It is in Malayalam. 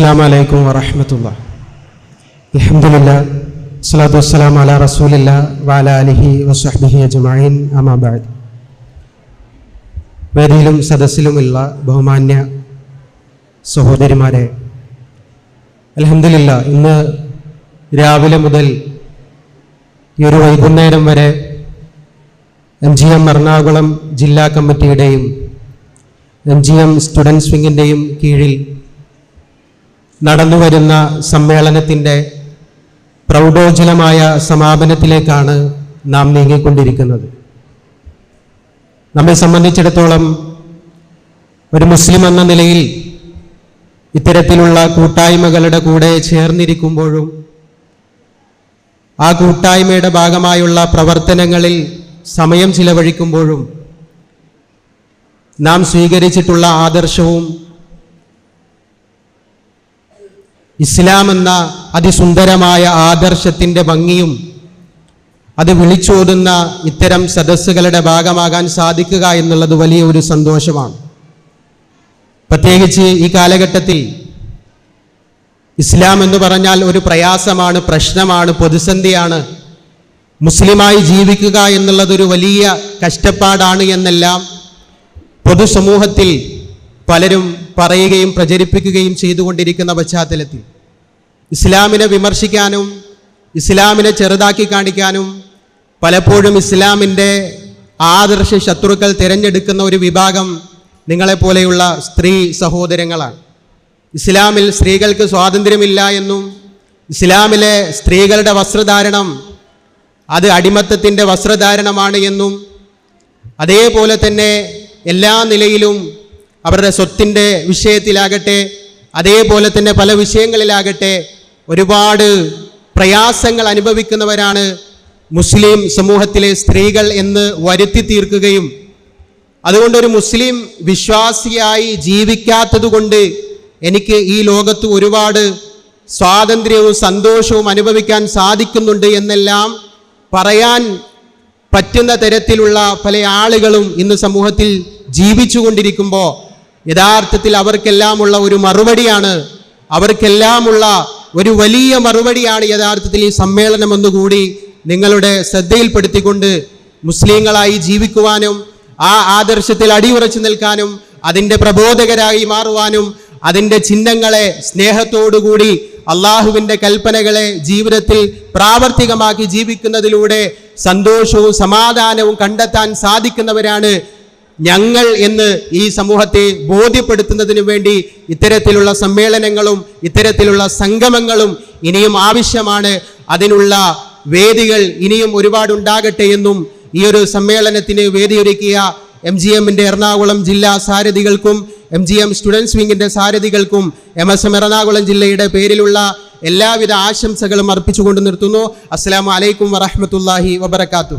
അസ്സാം വലൈക്കും വറഹമത്തുള്ള. അലഹമുല്ല സ്വലാത്തു വസ്സലാം അല റസൂലില്ല വാല അലിഹി വസ്ഹബിഹി അജ്മായിൻ അമാബാദ് വേദിയിലും സദസ്സിലുമുള്ള ബഹുമാന്യ സഹോദരിമാരെ അലഹമില്ല ഇന്ന് രാവിലെ മുതൽ ഈ ഒരു വൈകുന്നേരം വരെ എം ജി എം എറണാകുളം ജില്ലാ കമ്മിറ്റിയുടെയും എം ജി എം സ്റ്റുഡൻസ് വിങ്ങിന്റെയും കീഴിൽ നടന്നുവരുന്ന സമ്മേളനത്തിന്റെ പ്രൗഢോജ്വലമായ സമാപനത്തിലേക്കാണ് നാം നീങ്ങിക്കൊണ്ടിരിക്കുന്നത്. നമ്മെ സംബന്ധിച്ചിടത്തോളം ഒരു മുസ്ലിം എന്ന നിലയിൽ ഇത്തരത്തിലുള്ള കൂട്ടായ്മകളുടെ കൂടെ ചേർന്നിരിക്കുമ്പോഴും ആ കൂട്ടായ്മയുടെ ഭാഗമായുള്ള പ്രവർത്തനങ്ങളിൽ സമയം ചിലവഴിക്കുമ്പോഴും നാം സ്വീകരിച്ചിട്ടുള്ള ആദർശവും ഇസ്ലാം എന്ന അതിസുന്ദരമായ ആദർശത്തിന്റെ ഭംഗിയും അത് വിളിച്ചോതുന്ന ഇത്തരം സദസ്സുകളുടെ ഭാഗമാകാൻ സാധിക്കുക എന്നുള്ളത് വലിയ ഒരു സന്തോഷമാണ്. പ്രത്യേകിച്ച് ഈ കാലഘട്ടത്തിൽ ഇസ്ലാം എന്ന് പറഞ്ഞാൽ ഒരു പ്രയാസമാണ് പ്രശ്നമാണ് പ്രതിസന്ധിയാണ് മുസ്ലിമായി ജീവിക്കുക എന്നുള്ളതൊരു വലിയ കഷ്ടപ്പാടാണ് എന്നെല്ലാം പൊതുസമൂഹത്തിൽ പലരും പറയുകയും പ്രചരിപ്പിക്കുകയും ചെയ്തുകൊണ്ടിരിക്കുന്ന പശ്ചാത്തലത്തിൽ ഇസ്ലാമിനെ വിമർശിക്കാനും ഇസ്ലാമിനെ ചെറുതാക്കി കാണിക്കാനും പലപ്പോഴും ഇസ്ലാമിന്റെ ആദർശ ശത്രുക്കൾ തിരഞ്ഞെടുക്കുന്ന ഒരു വിഭാഗം നിങ്ങളെപ്പോലെയുള്ള സ്ത്രീ സഹോദരങ്ങളാണ്. ഇസ്ലാമിൽ സ്ത്രീകൾക്ക് സ്വാതന്ത്ര്യമില്ല എന്നും ഇസ്ലാമിലെ സ്ത്രീകളുടെ വസ്ത്രധാരണം അത് അടിമത്തത്തിന്റെ വസ്ത്രധാരണമാണ് എന്നും അതേപോലെ തന്നെ എല്ലാ നിലയിലും അവരുടെ സ്വത്തിന്റെ വിഷയത്തിലാകട്ടെ അതേപോലെ തന്നെ പല വിഷയങ്ങളിലാകട്ടെ ഒരുപാട് പ്രയാസങ്ങൾ അനുഭവിക്കുന്നവരാണ് മുസ്ലിം സമൂഹത്തിലെ സ്ത്രീകൾ എന്ന് വരുത്തി തീർക്കുകയും അതുകൊണ്ടൊരു മുസ്ലിം വിശ്വാസിയായി ജീവിക്കാത്തതുകൊണ്ട് എനിക്ക് ഈ ലോകത്ത് ഒരുപാട് സ്വാതന്ത്ര്യവും സന്തോഷവും അനുഭവിക്കാൻ സാധിക്കുന്നുണ്ട് എന്നെല്ലാം പറയാൻ പറ്റുന്ന തരത്തിലുള്ള പല ആളുകളും ഇന്ന് സമൂഹത്തിൽ ജീവിച്ചുകൊണ്ടിരിക്കുമ്പോൾ യഥാർത്ഥത്തിൽ അവർക്കെല്ലാമുള്ള ഒരു മറുപടിയാണ്. അവർക്കെല്ലാമുള്ള ഒരു വലിയ മറുപടിയാണ് യഥാർത്ഥത്തിൽ ഈ സമ്മേളനം ഒന്നുകൂടി നിങ്ങളുടെ ശ്രദ്ധയിൽപ്പെടുത്തിക്കൊണ്ട് മുസ്ലിങ്ങളായി ജീവിക്കുവാനും ആ ആദർശത്തിൽ അടിയുറച്ചു നിൽക്കാനും അതിന്റെ പ്രബോധകരായി മാറുവാനും അതിന്റെ ചിഹ്നങ്ങളെ സ്നേഹത്തോടുകൂടി അള്ളാഹുവിന്റെ കൽപ്പനകളെ ജീവിതത്തിൽ പ്രാവർത്തികമാക്കി ജീവിക്കുന്നതിലൂടെ സന്തോഷവും സമാധാനവും കണ്ടെത്താൻ സാധിക്കുന്നവരാണ് ഞങ്ങൾ എന്ന് ഈ സമൂഹത്തെ ബോധ്യപ്പെടുത്തുന്നതിന് വേണ്ടി ഇത്തരത്തിലുള്ള സമ്മേളനങ്ങളും ഇത്തരത്തിലുള്ള സംഗമങ്ങളും ഇനിയും ആവശ്യമാണ്. അതിനുള്ള വേദികൾ ഇനിയും ഒരുപാടുണ്ടാകട്ടെ എന്നും ഈ ഒരു സമ്മേളനത്തിന് വേദിയൊരുക്കിയ എം ജി എമ്മിന്റെ എറണാകുളം ജില്ലാ സാരഥികൾക്കും എം ജി എം സ്റ്റുഡൻസ് വിങ്ങിന്റെ സാരഥികൾക്കും എം എസ് എം എറണാകുളം ജില്ലയുടെ പേരിലുള്ള എല്ലാവിധ ആശംസകളും അർപ്പിച്ചുകൊണ്ട് നിർത്തുന്നു. അസ്സാം വലൈക്കും വറഹമത്തല്ലാഹി വബർക്കാത്തു